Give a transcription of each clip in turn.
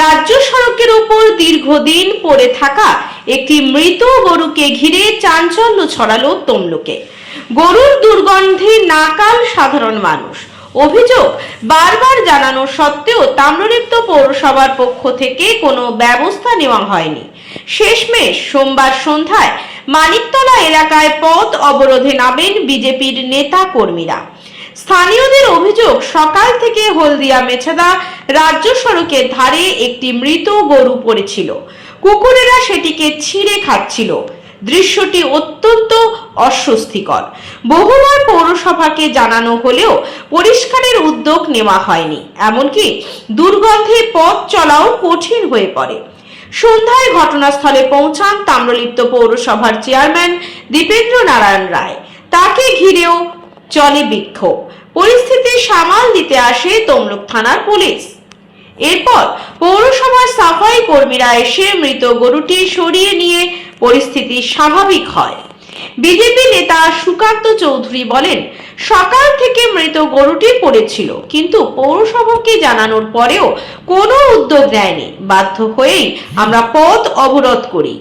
রাজ্য সড়কের উপর দীর্ঘদিন পড়ে থাকা একটি মৃত গরুকে ঘিরে চাঞ্চল্য ছড়ালো তমলুকে। গরুর দুর্গন্ধে নাকাল সাধারণ মানুষ। অভিযোগ, বারবার জানানো সত্ত্বেও তাম্রলিপ্ত পৌরসভার পক্ষ থেকে কোনো ব্যবস্থা নেওয়া হয়নি। শেষমেশ সোমবার সন্ধ্যায় মানিকতলা এলাকায় পথ অবরোধে নামেন বিজেপির নেতা কর্মীরা। স্থানীয়দের অভিযোগ, সকাল থেকে হলদিয়া মেছেদা রাজ্য সড়কের ধারে একটি মৃত গরু পড়েছিল। কুকুরেরা সেটিকে ছিঁড়ে খাচ্ছিল। দৃশ্যটি অত্যন্ত অস্বস্তিকর। বহুবার পৌরসভাকে জানানো হলেও পরিষ্কারের উদ্যোগ নেওয়া হয়নি। এমনকি দুর্গন্ধে পথ চলাও কঠিন হয়ে পড়ে। সন্ধ্যায় ঘটনাস্থলে পৌঁছান তাম্রলিপ্ত পৌরসভার চেয়ারম্যান দীপেন্দ্র নারায়ণ রায়। তাকে ঘিরেও চলে বিক্ষোভ। পরিস্থিতি সামাল দিতে আসে তমলুক থানার পুলিশ। এরপর পৌরসভার সাফাই কর্মীরা এসে মৃত গরুটি সরিয়ে নিয়ে পরিস্থিতি স্বাভাবিক হয়। বিজেপি নেতা সুকান্ত চৌধুরী বলেন, সকাল থেকে মৃত গরুটি পড়েছিল, কিন্তু পৌরসভাকে জানানোর পরেও কোনো উদ্যোগ নেয়নি বাধ্য হয়েই আমরা পথ অবরোধ করি।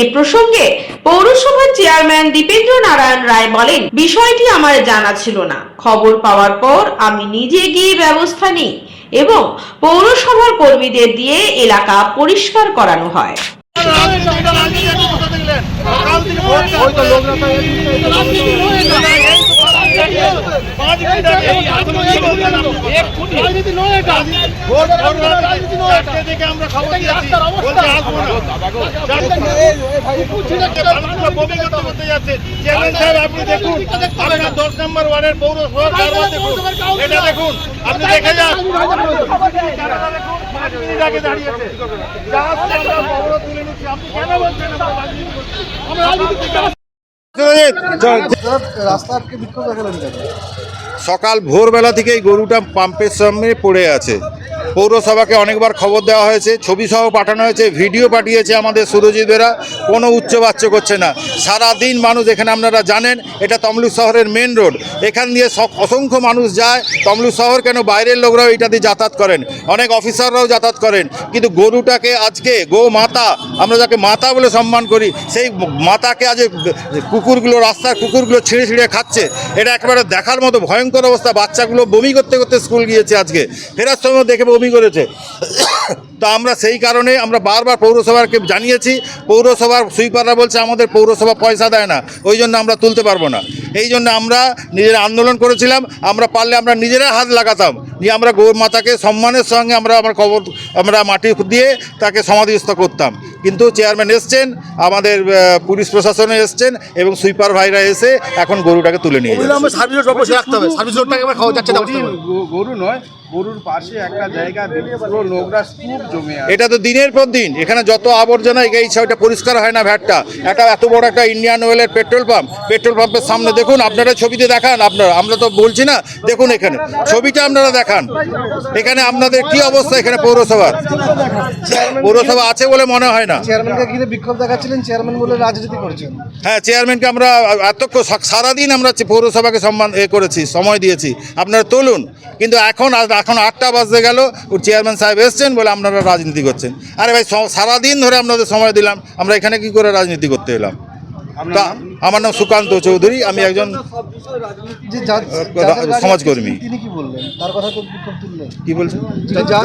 এ প্রসঙ্গে পৌরসভার চেয়ারম্যান দীপেন্দ্র নারায়ণ রায় বলেন, বিষয়টি আমার জানা ছিল না। খবর পাওয়ার পর আমি নিজে গিয়ে ব্যবস্থা নিই এবং পৌরসভার কর্মীদের দিয়ে এলাকা পরিষ্কার করানো হয়। ওই তো আপনি দেখুন আপনার দশ নম্বর ওয়ার্ডের পৌরসভার দেখুন এটা দেখুন আপনি দেখে যান বিক্ষোভ দেখালেন সকাল ভোরবেলা থেকেই গরুটা পাম্পের সামনে পড়ে আছে। পৌরসভাকে অনেকবার খবর দেওয়া হয়েছে ছবি সহ পাঠানো হয়েছে, ভিডিও পাঠিয়েছে আমাদের সুরজিৎ বেরা। কোনো উচ্চবাচ্য করছে না। সারা দিন মানুষ এখানে আপনারা জানেন, এটা তমলুক শহরের মেন রোড এখান দিয়ে অসংখ্য মানুষ যায়। তমলুক শহর কেন? বাইরের লোকরাও এটা দিয়ে যাতায়াত করেন। অনেক অফিসাররাও যাতায়াত করেন। কিন্তু গরুটাকে আজকে গো মাতা, আমরা যাকে মাতা বলে সম্মান করি, সেই মাতাকে আজ কুকুরগুলো, রাস্তার কুকুরগুলো ছিঁড়ে ছিঁড়ে খাচ্ছে। এটা একেবারে দেখার মতো ভয়ঙ্কর অবস্থা। বাচ্চাগুলো বমি করতে করতে স্কুল গিয়েছে আজকে। ফেরার সময় দেখে বমি করেছে। তো আমরা সেই কারণে আমরা বারবার পৌরসভাকে জানিয়েছি, পৌরসভার সুইপাররা বলছে আমাদের পৌরসভা পয়সা দেয় না, ওই জন্য আমরা তুলতে পারব না। এই জন্য আমরা নিজেরা আন্দোলন করেছিলাম, আমরা পারলে আমরা নিজেরা হাত লাগাতাম, নিয়ে আমরা গৌর মাতাকে সম্মানের সঙ্গে আমরা আমার খবর আমরা মাটি দিয়ে তাকে সমাধিস্থ করতাম। কিন্তু চেয়ারম্যান এসছেন আমাদের পুলিশ প্রশাসনে এসছেন এবং সুইপার ভাইরা এসে এখন গরুটাকে তুলে নিয়ে গরু- নয় গরুর পাশে একটা জায়গা নোংরা স্তূপ জমে এটা তো দিনের পর দিন এখানে যত আবর্জনা এই ছয়টা পরিষ্কার হয় না ভ্যাটটা। একটা এত বড় একটা ইন্ডিয়ান অয়েলের পেট্রোল পাম্প পেট্রোল পাম্পের সামনে দেখুন আপনারা ছবিতে দেখান আপনারা আমরা তো বলছি না দেখুন এখানে ছবিটা আপনারা দেখান। এখানে আপনাদের কি অবস্থা এখানে পৌরসভার? পৌরসভা আছে বলে মনে হয় না। চেয়ারম্যানকে ঘিরে বিক্ষোভ দেখাচ্ছিলেন চেয়ারম্যান বলে রাজনীতি করছেন। হ্যাঁ চেয়ারম্যানকে আমরা সারাদিন আমরা পৌরসভাকে সম্মান এ করেছি সময় দিয়েছি। আপনারা তুলুন। কিন্তু এখন এখন আটটা বাজতে গেল চেয়ারম্যান সাহেব এসছেন বলে আপনারা রাজনীতি করছেন। আরে ভাই সারাদিন ধরে আপনাদের সময় দিলাম আমরা এখানে কি করে রাজনীতি করতে এলাম? তা আমার নাম সুকান্ত চৌধুরী আমি একজন সমাজকর্মী। কি বললেন? তার কথা তো বিক্ষোভ তুললেন। কি বলছেন? জাজ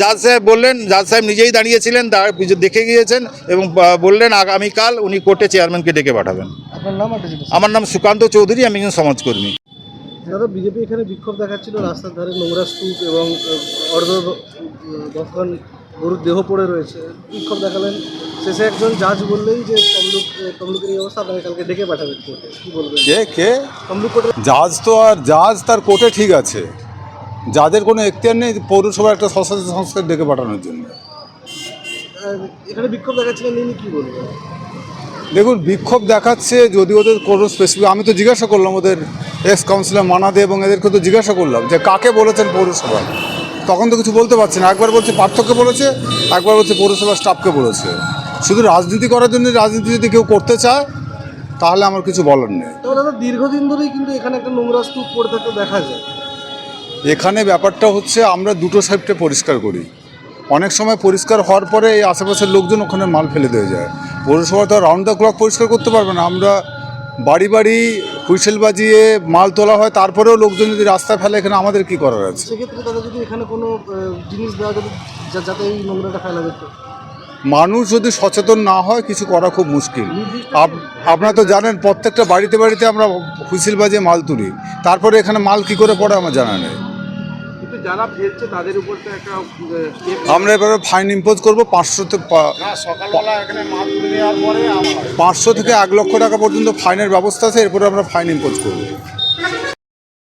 তার সাহেব বললেন জাজ সাহেব নিজেই দাঁড়িয়েছিলেন দা- দেখে গিয়েছেন এবং বললেন আগামীকাল উনি কোর্টে চেয়ারম্যানকে ডেকে পাঠাবেন। আমার নাম সুকান্ত চৌধুরী আমি একজন সমাজকর্মী। দাদা বিজেপি এখানে বিক্ষোভ দেখাচ্ছিল রাস্তার ধারে নোংরা স্তূপ এবং অর্ধ দফান গরুর দেহ পড়ে রয়েছে। বিক্ষোভ দেখালেন। শেষে একজন জাজ বললেই যে তমলুক তমলুকের এই অবস্থা আপনাকে কালকে ডেকে পাঠাবেন কোর্টে। কি বলবেন? কে? কে? তমলুক কোর্টে জাজ তো আর জাজ তার কোর্টে ঠিক আছে। যাদের কোনো এখতিয়ার নেই পৌরসভার একটা স্বশাসিত সংস্কার ডেকে পাঠানোর জন্য। এখানে বিক্ষোভ দেখাচ্ছিলেন ইনি কি বলবেন? দেখুন বিক্ষোভ দেখাচ্ছে যদি ওদের কোনো স্পেসিফিক আমি তো জিজ্ঞাসা করলাম ওদের এক্স কাউন্সিলর মানাদে এবং এদেরকে তো জিজ্ঞাসা করলাম যে কাকে বলেছেন পৌরসভা তখন তো কিছু বলতে পারছে না। একবার বলছে পার্থক্য বলেছে একবার বলছে পৌরসভার স্টাফকে বলেছে। শুধু রাজনীতি করার জন্য রাজনীতি যদি কেউ করতে চায় তাহলে আমার কিছু বলার নেই। দাদা দীর্ঘদিন ধরেই কিন্তু এখানে একটা নোংরা স্তূপ পড়ে থাকতে দেখা যায়। এখানে ব্যাপারটা হচ্ছে আমরা দুটো সাইডটা পরিষ্কার করি। অনেক সময় পরিষ্কার হওয়ার পরে এই আশেপাশের লোকজন ওখানে মাল ফেলে দিয়ে যায়। পৌরসভা তো রাউন্ড দ্য ক্লক পরিষ্কার করতে পারবে না। আমরা বাড়ি বাড়ি হুইসেল বাজিয়ে মাল তোলা হয় তারপরেও লোকজন যদি রাস্তায় ফেলে এখানে আমাদের কি করার আছে? সেক্ষেত্রে তাদের যদি এখানে কোনো জিনিস দেওয়া যাতে এই নোংরাটা ফেলা যেত। মানুষ যদি সচেতন না হয় কিছু করা খুব মুশকিল। আপ- আপনারা তো জানেন প্রত্যেকটা বাড়িতে বাড়িতে আমরা হুইসিল বাজিয়ে মাল তুলি। তারপরে এখানে মাল কি করে পড়ে আমার জানা নেই। যারা ফেলছে তাদের উপর তো একটা আমরা এবারে ফাইন ইম্পোজ করব পাঁচশো পাঁচশো থেকে এক লক্ষ টাকা পর্যন্ত ফাইনের ব্যবস্থা আছে এরপরে আমরা ফাইন ইম্পোজ করব।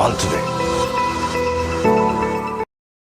All today.